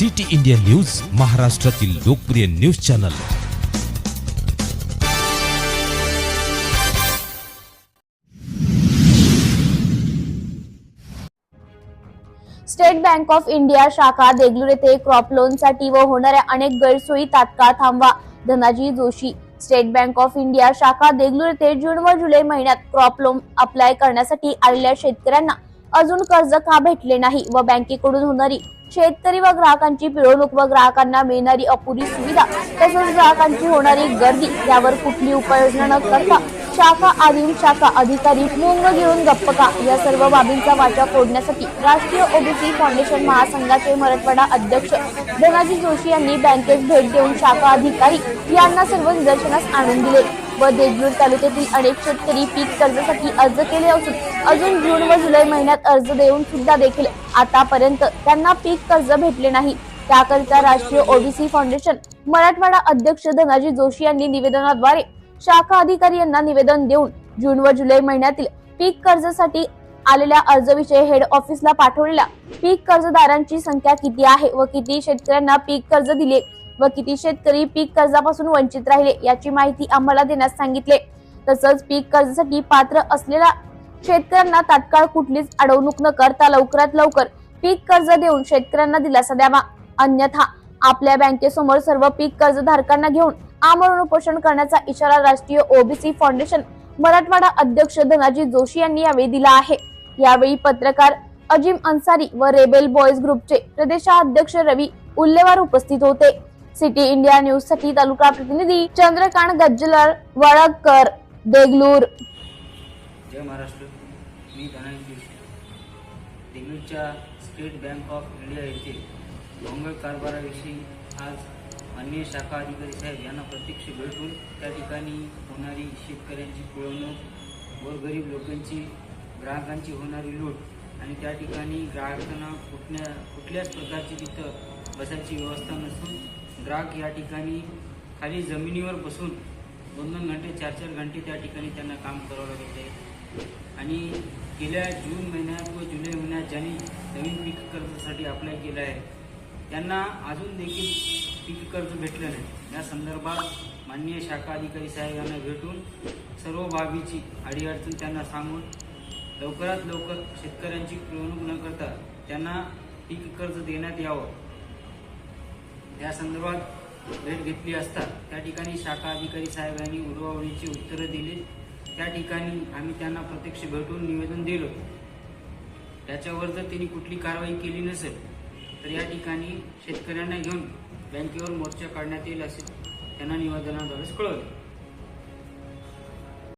City India news महाराष्ट्रातील लोकप्रिय news channel. State Bank of India शाखा देगलूर येथे क्रॉप लोनसाठी व होणाऱ्या अनेक गैरसोयी तात्काळ थांबवा Dhanaji Joshi. State Bank of India शाखा देगलूर येथे जून व जुलै महिन्यात क्रॉप लोन अप्लाय करण्यासाठी आलेल्या शेतकऱ्यांना अजून कर्ज का भेटले नाही व बँकेकडून होणारी शेतकरी व ग्राहकांची पिळवणूक व ग्राहकांना मिळणारी अपुरी सुविधा तसंच ग्राहकांची होणारी गर्दी यावर कुठली उपाययोजना न करता शाखा आदिम शाखा अधिकारी मुंग घेऊन गप्प का? या सर्व बाबींचा वाचा फोडण्यासाठी राष्ट्रीय ओबीसी फाउंडेशन महासंघाचे मराठवाडा अध्यक्ष धनाजी जोशी यांनी बँकेत भेट देऊन शाखा अधिकारी यांना सर्व निदर्शनास आणून दिले. व देगलूर तालुक्यातील अनेक शेतकरी पीक कर्जासाठी अर्ज केले असून अजून जून व जुलै महिन्यात अर्ज देऊन सुद्धा देखील आतापर्यंत त्यांना पीक कर्ज भेटले नाही. त्याकरिता राष्ट्रीय ओबीसी फाउंडेशन मराठवाडा अध्यक्ष धनाजी जोशी यांनी निवेदनाद्वारे शाखा अधिकारी यांना निवेदन देऊन जून व जुलै महिन्यातील पीक कर्जासाठी आलेल्या अर्जविषयी हेड ऑफिसला पाठवलेल्या पीक कर्जदारांची संख्या किती आहे व किती शेतकऱ्यांना पीक कर्ज दिले व किती शेतकरी पीक कर्जापासून वंचित राहिले याची माहिती आम्हाला देण्यास सांगितले. तसंच पीक कर्जासाठी पात्र असलेल्या शेतकऱ्यांना तात्काळ कुठलीच अडवणूक न करता लवकरात लवकर पीक कर्ज देऊन शेतकऱ्यांना दिलासा द्यावा. अन्यथा आपल्या बँकेसमोर सर्व पीक कर्जधारकांना घेऊन आमरण उपोषण करण्याचा इशारा राष्ट्रीय ओबीसी फाउंडेशन मराठवाडा अध्यक्ष धनाजी जोशी यांनी यावेळी दिला आहे. यावेळी पत्रकार अजिम अन्सारी व रेबेल बॉयज ग्रुपचे प्रदेशाध्यक्ष रवी उल्लेवार उपस्थित होते. सिटी इंडिया न्यूजसाठी तालुका प्रतिनिधी चंद्रकांत गज्जलर वळगकर देगलूर. जय महाराष्ट्र. मी देगलूरच्या स्टेट बँक ऑफ इंडिया येथे भोंगळ कारभाराविषयी आज माननीय शाखा अधिकारी साहेब यांना प्रत्यक्ष भेटून त्या ठिकाणी होणारी शेतकऱ्यांची पिळवणूक गरीब लोकांची ग्राहकांची होणारी लूट आणि त्या ठिकाणी ग्राहकांना कुठल्या कुठल्याच प्रकारची तिथं बसायची व्यवस्था नसून ग्राहक या ठिकाणी खाली जमिनीवर बसून दोन दोन घंटे चार चार घंटे त्या ठिकाणी त्यांना काम करावं लागत आहे. आणि गेल्या जून महिन्यात व जुलै महिन्यात ज्यांनी नवीन पीक कर्जासाठी अप्लाय केलं आहे त्यांना अजून देखील पीक कर्ज भेटलं नाही. या संदर्भात माननीय शाखा अधिकारी साहेब यांना भेटून सर्व बाबीची अडीअडचण त्यांना सांगून लवकरात लवकर शेतकऱ्यांची पिळवणूक न करता त्यांना पीक कर्ज देण्यात यावं. या संदर्भात भेट घेतली असता त्या ठिकाणी शाखा अधिकारी साहेबांनी उडवाउडीची उत्तरं दिली. त्या ठिकाणी आम्ही त्यांना प्रत्यक्ष भेटून निवेदन दिलं. त्याच्यावर जर त्यांनी कुठली कारवाई केली नसेल तर या ठिकाणी शेतकऱ्यांना घेऊन बँकेवर मोर्चा काढण्यात येईल असे त्यांना निवेदनाद्वारेच कळवले.